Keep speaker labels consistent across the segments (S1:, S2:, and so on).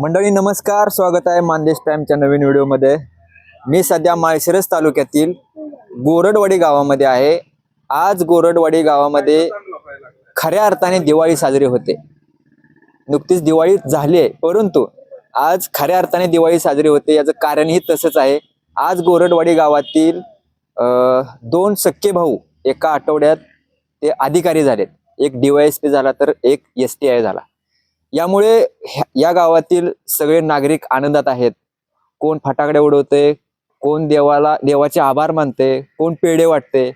S1: मंडळी नमस्कार. स्वागत आहे मानदेश प्राईमच्या नवीन व्हिडिओमध्ये. मी सध्या माळशिरस तालुक्यातील गोरडवाडी गावामध्ये आहे. आज गोरडवाडी गावामध्ये खऱ्या अर्थाने दिवाळी साजरी होते. नुकतीच दिवाळी झाली आहे परंतु आज खऱ्या अर्थाने दिवाळी साजरी होते याचं कारणही तसंच आहे. आज गोरडवाडी गावातील दोन सख्खे भाऊ एका आठवड्यात ते अधिकारी झालेत. एक डीवायएसपी झाला तर एक एस टी आय झाला. यामुळे ह्या- या गावातील सगळे नागरिक आनंदात आहेत. कोण फटाकडे उडवते कोण देवाला देवाचे आभार मानते कोण पेढे वाटते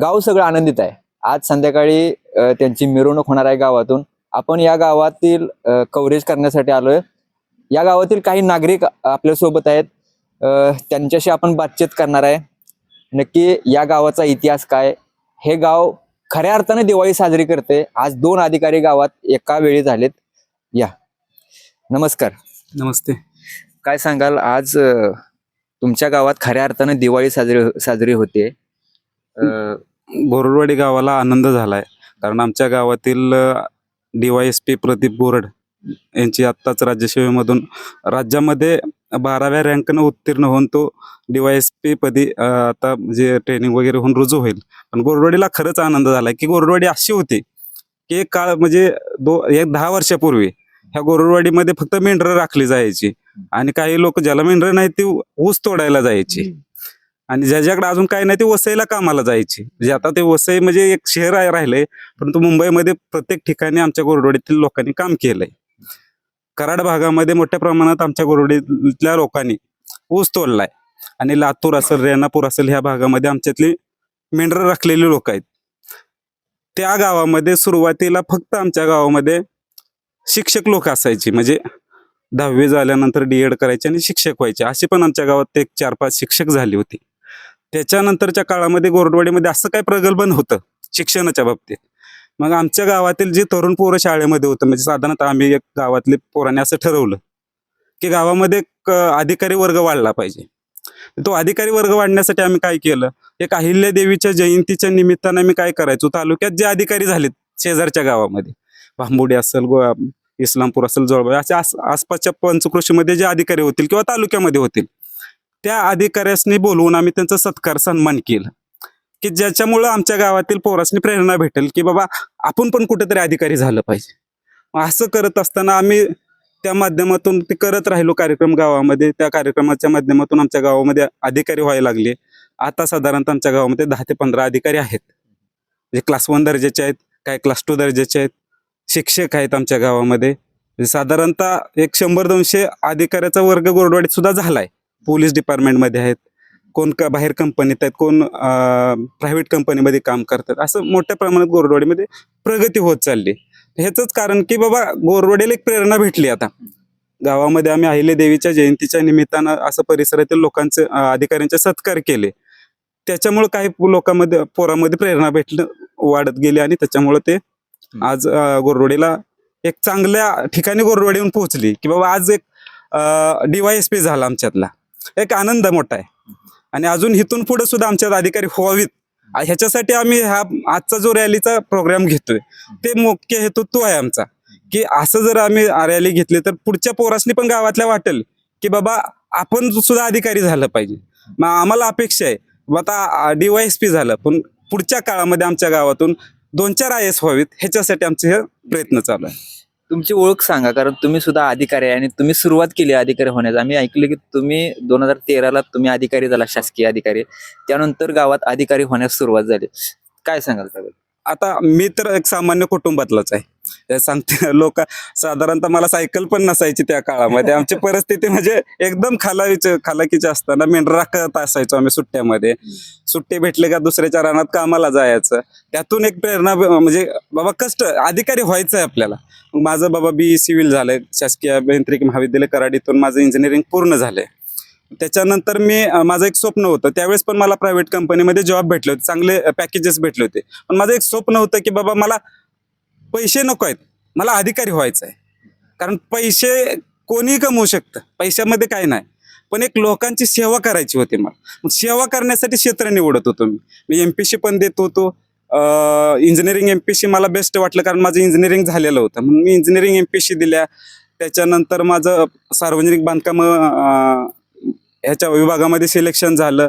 S1: गाव सगळं आनंदित आहे. आज संध्याकाळी त्यांची मिरवणूक होणार आहे गावातून. आपण या गावातील कव्हरेज करण्यासाठी आलोय. या गावातील काही नागरिक आपल्यासोबत आहेत. त्यांच्याशी आपण बातचीत करणार आहे. नक्की या गावाचा इतिहास काय? हे गाव खऱ्या अर्थाने दिवाळी साजरी करते. आज दोन अधिकारी गावात एका वेळी झालेत. या. नमस्कार.
S2: नमस्ते.
S1: काय सांगाल? आज अ, तुमच्या गावात खऱ्या अर्थाने दिवाळी साजरी साजरी होते.
S2: बोरडवाडी गावाला आनंद झालाय. कारण आमच्या गावातील डीवायएसपी प्रदीप बोरड यांची आत्ताच राज्यसेवेमधून राज्यामध्ये बाराव्या रँकनं उत्तीर्ण होऊन तो डीवायएसपी पदी अ, आता म्हणजे ट्रेनिंग वगैरे होऊन रुजू होईल. पण गोरडवाडीला खरंच आनंद झालाय की गोरडवाडी अशी होती की एक काळ म्हणजे दो एक दहा वर्षापूर्वी ह्या गोरडवाडीमध्ये फक्त मेंढरं राखली जायची. आणि काही लोक ज्याला मेंढरं नाही ती ऊस तोडायला जायची. आणि ज्याच्याकडे अजून काही नाही ते वसईला कामाला जायची. म्हणजे आता ते वसई म्हणजे एक शहर आहे राहिलंय. परंतु मुंबईमध्ये प्रत्येक ठिकाणी आमच्या गोरडवाडीतील लोकांनी काम केलंय. कराड भागामध्ये मोठ्या प्रमाणात आमच्या गोरडवाडीतल्या लोकांनी ऊस तोडलाय. आणि लातूर असेल रेणापूर असेल ह्या भागामध्ये आमच्यातली मेंढरं राखलेली लोक आहेत. त्या गावामध्ये सुरुवातीला फक्त आमच्या गावामध्ये शिक्षक लोक असायची. म्हणजे दहावी झाल्यानंतर डी एड करायचे आणि शिक्षक व्हायचे. असे पण आमच्या गावात एक चार पाच शिक्षक झाले होते. त्याच्यानंतरच्या काळामध्ये गोरडवाडीमध्ये असं काय प्रगल्भन होतं शिक्षणाच्या बाबतीत. मग आमच्या गावातील जे तरुण पोरं शाळेमध्ये होतं म्हणजे साधारणतः आम्ही एक गावातले पोरांनी असं ठरवलं की गावामध्ये एक अधिकारी वर्ग वाढला पाहिजे. तो अधिकारी वर्ग वाढण्यासाठी आम्ही काय केलं? एक अहिल्या देवीच्या जयंतीच्या निमित्तानं आम्ही काय करायचो? तालुक्यात जे अधिकारी झालेत शेजारच्या गावामध्ये भांबुडी असेल गो इस्लामपूर असेल जवळपास अशा आस आसपासच्या पंचकृषीमध्ये जे अधिकारी होतील किंवा तालुक्यामध्ये होतील त्या अधिकाऱ्यासनी बोलवून आम्ही त्यांचा सत्कार सन्मान केला. की ज्याच्यामुळं आमच्या गावातील पोरासनी प्रेरणा भेटेल की बाबा आपण पण कुठेतरी अधिकारी झालं पाहिजे. असं करत असताना आम्ही त्या माध्यमातून ते करत राहिलो कार्यक्रम गावामध्ये. त्या कार्यक्रमाच्या माध्यमातून आमच्या गावामध्ये अधिकारी व्हायला लागले. आता साधारणतः आमच्या गावामध्ये दहा ते पंधरा अधिकारी आहेत. म्हणजे क्लास वन दर्जाचे आहेत काय क्लास टू दर्जाचे आहेत शिक्षक आहेत आमच्या गावामध्ये. साधारणतः एक शंभर दोनशे अधिकाऱ्याचा वर्ग गोरडवाडीत सुद्धा झालाय. पोलीस डिपार्टमेंटमध्ये आहेत. कोण का बाहेर कंपनीत आहेत कोण प्रायव्हेट कंपनीमध्ये काम करतात. असं मोठ्या प्रमाणात गोरडवाडीमध्ये प्रगती होत चालली. ह्याचंच कारण की बाबा गोरवाडीला एक प्रेरणा भेटली आता. गावामध्ये आम्ही अहिल्या देवीच्या जयंतीच्या निमित्तानं असं परिसरातील लोकांचे अधिकाऱ्यांचे सत्कार केले. त्याच्यामुळे काही लोकांमध्ये पोरामध्ये प्रेरणा भेटलं वाढत गेली आणि त्याच्यामुळे ते आज अं, एक चांगल्या ठिकाणी गोरवाडी येऊन पोहोचली की बाबा आज एक डीवायएसपी झाला आमच्यातला. एक आनंद मोठा आहे. आणि अजून इथून पुढे सुद्धा आमच्यात अधिकारी व्हावीत. ह्याच्यासाठी आम्ही हा आजचा जो रॅलीचा प्रोग्राम घेतोय ते मुख्य हेतू तो आहे आमचा. की असं जर आम्ही रॅली घेतली तर पुढच्या पोरासनी पण गावातल्या वाटेल की बाबा आपण सुद्धा अधिकारी झालं पाहिजे. मग आम्हाला अपेक्षा आहे. बा आता डीवायएसपी झालं. पण पुढच्या काळामध्ये आमच्या गावातून दोन चार आय एस व्हावीत ह्याच्यासाठी आमचे हे प्रयत्न चालू आहे.
S1: तुमची ओळख सांगा कारण तुम्ही सुद्धा अधिकारी आहे आणि तुम्ही सुरुवात केली अधिकारी होण्याची. आम्ही ऐकलं की तुम्ही दोन हजार तेराला तुम्ही अधिकारी झाला शासकीय अधिकारी. त्यानंतर गावात अधिकारी होण्यास सुरुवात झाली. काय सांगाल त्याबद्दल?
S2: आता मी तर एक सामान्य कुटुंबातलाच आहे. सांगते लोक साधारणतः मला सायकल पण नसायची त्या काळामध्ये. आमची परिस्थिती म्हणजे एकदम खालावीच खालाकीची असताना मेंढरा राखत असायचो आम्ही सुट्ट्यामध्ये. सुट्टी भेटले का दुसऱ्याच्या रानात कामाला जायचं. त्यातून एक प्रेरणा म्हणजे बाबा कष्ट अधिकारी व्हायचं आहे आपल्याला माझं बाबा बी सिव्हिल झालंय. शासकीय अभियांत्रिकी महाविद्यालय कराडीतून माझं इंजिनिअरिंग पूर्ण झालंय. त्याच्यानंतर मी माझं एक स्वप्न होतं. त्यावेळेस पण मला प्रायव्हेट कंपनीमध्ये जॉब भेटले होते. चांगले पॅकेजेस भेटले होते. पण माझं एक स्वप्न होतं की बाबा मला पैसे नको आहेत. मला अधिकारी व्हायचं आहे कारण पैसे कोणी कमवू शकतं. पैशामध्ये काय नाही. पण एक लोकांची सेवा करायची होती मला. मग सेवा करण्यासाठी क्षेत्र निवडत होतो मी. मी एम पी सी पण देत होतो. इंजिनिअरिंग एम पी सी मला बेस्ट वाटलं कारण माझं इंजिनिअरिंग झालेलं होतं. म्हणून मी इंजिनिअरिंग एम पी सी दिल्या. त्याच्यानंतर माझं सार्वजनिक बांधकाम ह्याच्या विभागामध्ये सिलेक्शन झालं.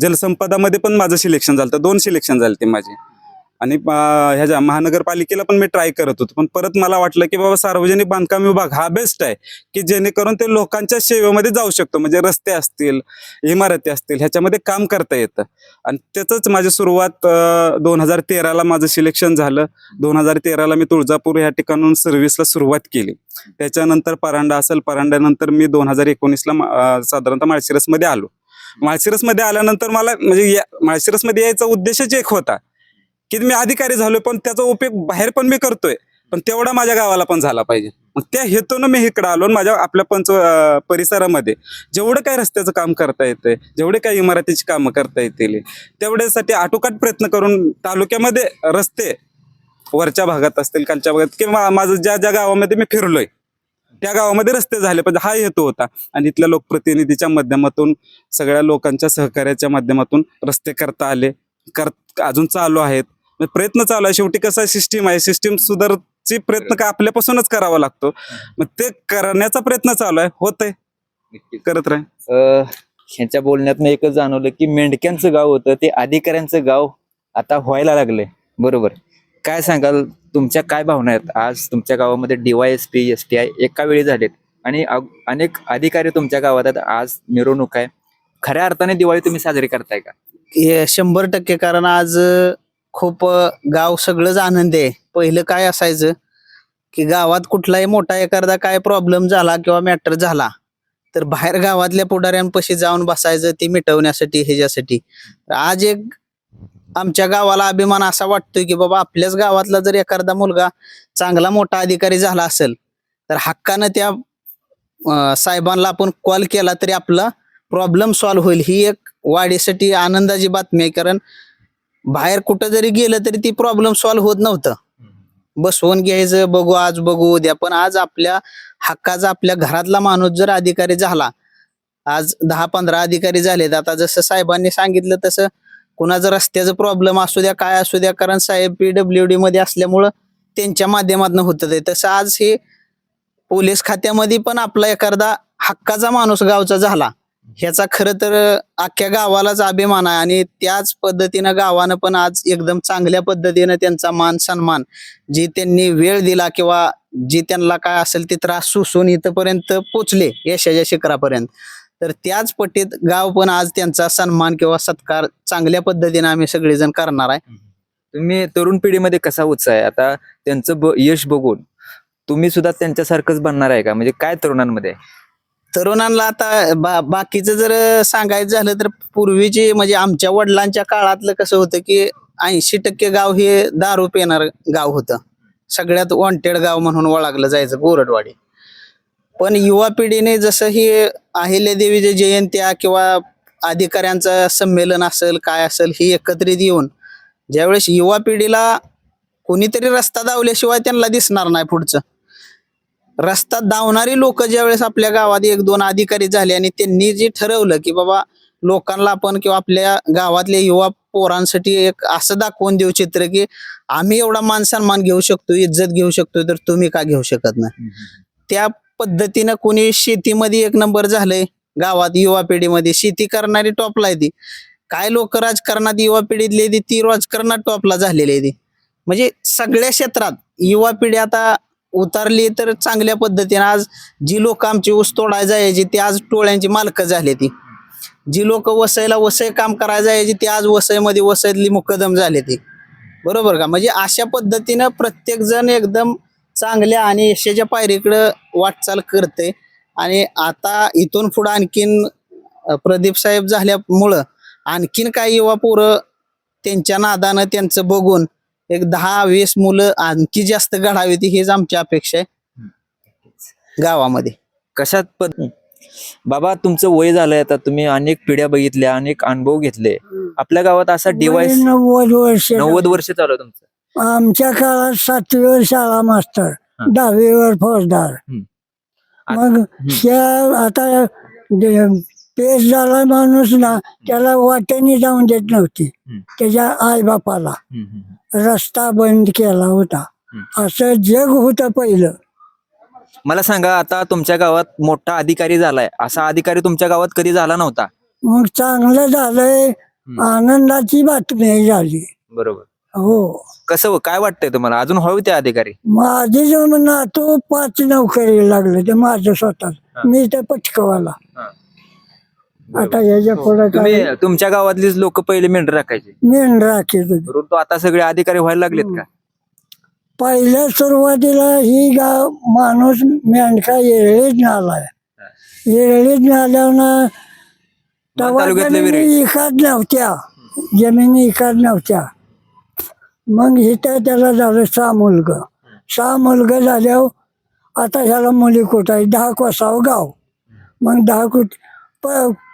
S2: जलसंपदामध्ये पण माझं सिलेक्शन झालं दोन सिलेक्शन झाले ते माझे. आणि ह्याच्या महानगरपालिकेला पण मी ट्राय करत होतो. पण परत मला वाटलं की बाबा सार्वजनिक बांधकाम विभाग हा बेस्ट आहे की जेणेकरून ते लोकांच्या सेवेमध्ये जाऊ शकतो. म्हणजे रस्ते असतील इमारती असतील ह्याच्यामध्ये काम करता येतं. आणि त्याचंच माझी सुरुवात दोन हजार तेराला माझं सिलेक्शन झालं. दोन हजार तेराला मी तुळजापूर ह्या ठिकाणून सर्व्हिसला सुरुवात केली. त्याच्यानंतर परांडा असेल परांड्यानंतर मी दोन हजार एकोणीसला साधारणतः माळशिरसमध्ये आलो. माळशिरसमध्ये आल्यानंतर मला म्हणजे या- माळशिरसमध्ये यायचा उद्देशच एक होता. की मी अधिकारी झालोय पण त्याचा उपयोग बाहेर पण मी करतोय. पण तेवढा माझ्या गावाला पण झाला पाहिजे. मग त्या हेतून मी इकडे आलो आणि माझ्या आपल्या पंच परिसरामध्ये जेवढं काय रस्त्याचं काम करता येतंय जेवढे काय इमारतीची कामं करता येतील तेवढ्यासाठी आटोकाट प्रयत्न करून तालुक्यामध्ये रस्ते वरच्या भागात असतील खालच्या भागात किंवा माझं ज्या ज्या गावामध्ये मी फिरलोय त्या गावामध्ये रस्ते झाले पण हा हेतू होता. आणि इथल्या लोकप्रतिनिधीच्या माध्यमातून सगळ्या लोकांच्या सहकार्याच्या माध्यमातून रस्ते करता आले. कर अजून चालू आहेत. मग प्रयत्न चालू आहे. शेवटी कसं सिस्टीम आहे. सिस्टीम सुधारची प्रयत्न का आपल्यापासूनच करावा लागतो. मग ते करण्याचा प्रयत्न चालू आहे. होत आहे करत राह.
S1: अ, ह्यांच्या बोलण्यात एकच जाणवलं की मेंढक्यांचं गाव होतं. ते अधिकाऱ्यांचं गाव आता व्हायला लागले बरोबर. काय सांगाल? तुमच्या काय भावना आहेत? आज तुमच्या गावामध्ये डीवायएसपी एस टी आय एका वेळी झालेत. आणि अनेक अधिकारी तुमच्या गावात आहेत. आज मिरवणूक आहे. खऱ्या अर्थाने दिवाळी तुम्ही साजरी करताय का?
S3: हे शंभर टक्के कारण आज खूप गाव सगळंच आनंदी आहे. पहिलं काय असायचं की गावात कुठलाही मोठा एखादा काय प्रॉब्लेम झाला किंवा मॅटर झाला तर बाहेर गावातल्या पुढाऱ्यांपाशी जाऊन बसायचं ती मिटवण्यासाठी ह्याच्यासाठी. आज एक आमच्या गावाला अभिमान असा वाटतोय की बाबा आपल्याच गावातला जर एखादा मुलगा चांगला मोठा अधिकारी झाला असेल तर हक्कानं त्या साहेबांना आपण कॉल केला तरी आपला प्रॉब्लेम सॉल्व्ह होईल. ही एक वाढीसाठी आनंदाची बातमी आहे. कारण बाहेर कुठं जरी गेलं तरी ती प्रॉब्लेम सॉल्व्ह होत नव्हतं. बसवून घ्यायचं बघू आज बघू उद्या. पण आज आपल्या हक्काचा आपल्या घरातला माणूस जर अधिकारी झाला आज दहा पंधरा अधिकारी झालेत. आता जसं साहेबांनी सांगितलं तसं कुणाचं रस्त्याचं प्रॉब्लेम असू द्या काय असू द्या कारण साहेब पीडब्ल्यू डी मध्ये असल्यामुळं त्यांच्या माध्यमातून होतं ते. तसं आज हे पोलीस खात्यामध्ये पण आपला एखादा हक्काचा माणूस गावचा झाला ह्याचा खरं तर अख्ख्या गावालाच अभिमान आहे आणि त्याच पद्धतीनं गावानं पण आज एकदम चांगल्या पद्धतीनं त्यांचा मान सन्मान जी त्यांनी वेळ दिला किंवा जी त्यांना काय असेल ते त्रास सोसून इथपर्यंत पोचले यशाच्या शिखरापर्यंत. तर त्याच पट्टीत गाव पण आज त्यांचा सन्मान किंवा सत्कार चांगल्या पद्धतीने आम्ही सगळेजण करणार आहे.
S1: तुम्ही तरुण पिढीमध्ये कसा उत्साह आहे? आता त्यांचं यश बघून तुम्ही सुद्धा त्यांच्यासारखंच बनणार आहे का? म्हणजे काय तरुणांमध्ये?
S3: तरुणांना आता बा बाकीचं जर सांगायचं झालं तर पूर्वीची म्हणजे आमच्या वडिलांच्या काळातलं कसं होतं की ऐंशी टक्के गाव हे दारू पिणार गाव होतं. सगळ्यात वॉन्टेड गाव म्हणून ओळखलं जायचं गोरडवाडी पण युवा पिढीने जसं ही अहिल्यादेवीच्या जयंत्या किंवा अधिकाऱ्यांचं संमेलन असेल काय असेल ही एकत्रित येऊन ज्यावेळेस युवा पिढीला कोणीतरी रस्ता दावल्याशिवाय त्यांना दिसणार नाही पुढचं. रस्ता धावणारी लोक ज्यावेळेस आपल्या गावात एक दोन अधिकारी झाले आणि त्यांनी जे ठरवलं की बाबा लोकांना आपण किंवा आपल्या गावातल्या युवा पोरांसाठी एक असं दाखवून देऊ चित्र की आम्ही एवढा मान सन्मान घेऊ शकतो इज्जत घेऊ शकतो तर तुम्ही का घेऊ शकत नाही? त्या पद्धतीनं कोणी शेतीमध्ये एक नंबर झालंय गावात युवा पिढीमध्ये. शेती करणारी टॉपला आहे ती. काय लोक राजकारणात युवा पिढीतली ती ती राजकारणात टॉपला झालेली आहे ती. म्हणजे सगळ्या क्षेत्रात युवा पिढी आता उतरली तर चांगल्या पद्धतीने आज जी लोक आमची ऊस तोडायला जायची ती आज टोळ्यांची मालकं झाली ती. जी लोक वसईला वसई काम करायला जायची ती आज वसईमध्ये वसईतली मुकदम झाली ती. बरोबर का? म्हणजे अशा पद्धतीनं प्रत्येकजण एकदम चांगल्या आणि यशाच्या पायरीकडं वाटचाल करते आणि आता इथून पुढं आणखीन प्रदीप साहेब झाल्यामुळं आणखीन काही युवा पोरं त्यांच्या नादानं त्यांचं बघून एक दहा वीस मुलं आणखी जास्त घडावी हीच आमची अपेक्षा आहे. गावामध्ये.
S1: कशात पण बाबा तुमचं वय झालंय आता. तुम्ही अनेक पिढ्या बघितल्या अनेक अनुभव घेतले. आपल्या गावात असा डिवाइस
S4: नव्वद वर्ष
S1: नव्वद वर्ष चालू आहे तुमचं.
S4: आमच्या काळात सातवीवर शाळा मास्तर
S1: हा.
S4: दहावीवर फौजदार. मग ह्या आता पेश झाला माणूस ना त्याला वाट्याने जाऊन देत नव्हती. त्याच्या आई बापाला
S1: हम्म, हम्म,
S4: रस्ता बंद केला होता. असं जग होतं पहिलं.
S1: मला सांगा आता तुमच्या गावात मोठा अधिकारी झालाय. असा अधिकारी तुमच्या गावात कधी झाला नव्हता?
S4: मग चांगलं झालंय. आनंदाची बातमी झाली.
S1: बरोबर.
S4: हो.
S1: कसं हो? काय वाटतंय तुम्हाला? अजून हवे ते अधिकारी?
S4: माझे जो नातू पाच नोकरी लागले ते माझं स्वतः मी तर पटकवाला. आता ह्याच्या पुढे
S1: तुम्ही
S4: काय
S1: तुमच्या गावातलीच लोक पहिले मेंढर राखायचे.
S4: मेंढ राखीत होती
S1: परंतु आता सगळे अधिकारी व्हायला लागलेत का?
S4: पहिल्या सुरुवातीला ही गाव माणूस मेंढका येरळीच नालाय येरळीच नाल्यावर
S1: मान तालुक्यातले विरे.
S4: जमिनी इकात नव्हत्या. जमिनी इकात नव्हत्या. मग इथं त्याला झालं सहा मुलग. सहा मुलग झाल्यावर आता ह्याला मुली कुठं आहे दहा कोसावं गाव. मग दहा कुठ प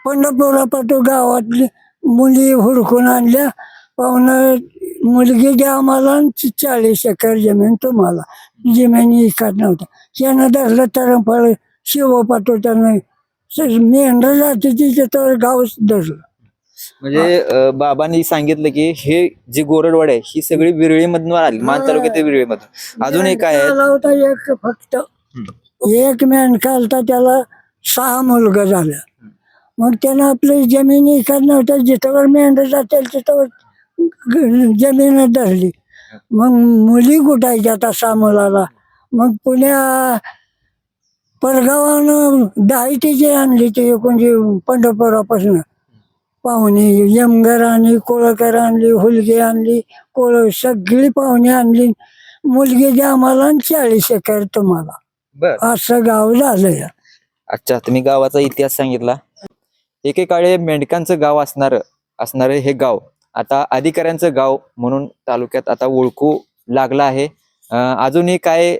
S4: पंढरपुरापासून गावातली मुली हुडकून आणल्या. पाहुणं मुलगी द्या आम्हाला चाळीस एकर जमीन तुम्हाला. जमीन इकत नव्हत्या त्यानं धरलं तर फळ शिवपाटो त्यानं मेंढर जातीची तर गावच धरलं.
S1: म्हणजे बाबांनी सांगितलं की हे जी गोरडवाड आहे ही सगळी विरळी मधून आली. मान तालुक्यातील विरळी मधून अजून एक आहे.
S4: होता एक फक्त. एक मेंढका त्याला सहा मुलगा झालं मग त्यानं आपली जमीन इकत नव्हत्या जिथवर मेंढ जातील तिथवर जमीन धरली. मग मुली कुठायच्या आता सहा मुलाला मग पुण्या परगावानं दहाईटीची आणली ते कोणती पंढरपुरापासून. पाहुणे यमगर आणली कोळकर आणली हुलगे आणली कोळ सगळी पाहुणे आणली. मुलगी द्या आम्हाला चाळीस एकर तुम्हाला. असं गाव झालं
S1: अच्छा तुम्ही गावाचा इतिहास सांगितला? एकेकाळी मेंढकांचं गाव असणार असणारे हे गाव. आता अधिकाऱ्यांचं गाव म्हणून तालुक्यात आता ओळखू लागला आहे. अजूनही काय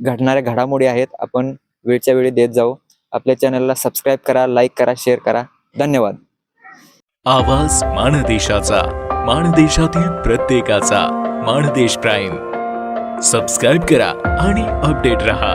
S1: घडणाऱ्या घडामोडी आहेत आपण वेळच्या वेळी देत जाऊ. आपल्या चॅनलला सबस्क्राईब करा लाईक करा शेअर करा. धन्यवाद.
S5: आवाज माणदेशाचा माणदेशातील प्रत्येकाचा माणदेश प्राईम. सबस्क्राईब करा आणि अपडेट रहा.